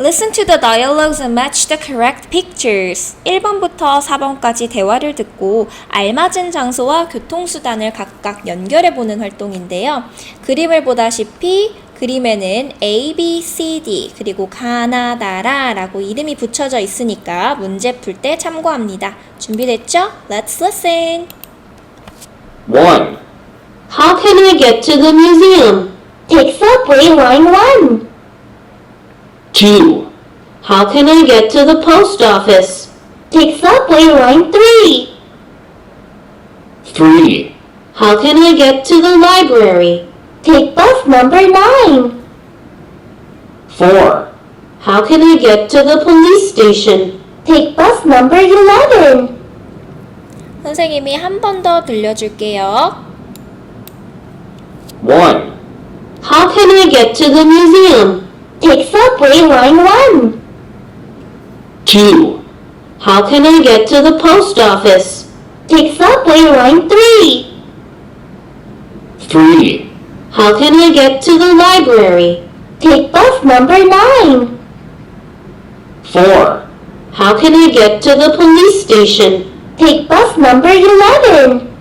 Listen to the dialogues and match the correct pictures. 1번부터 4번까지 대화를 듣고 알맞은 장소와 교통수단을 각각 연결해 보는 활동인데요. 그림을 보다시피 그림에는 A, B, C, D 그리고 가나다라 라고 이름이 붙여져 있으니까 문제 풀 때 참고합니다. 준비됐죠? Let's listen. 1. How can I get to the museum? Take subway line 1. 2. How can I get to the post office? Take subway line 3. 3. How can I get to the library? Take bus number 9. 4. How can I get to the police station? Take bus number 11. 선생님이 한 번 더 들려줄게요. 1. How can I get to the museum? 2. How can I get to the post office? Take subway line 3. 3. How can I get to the library? Take bus number 9. 4. How can I get to the police station? Take bus number 11.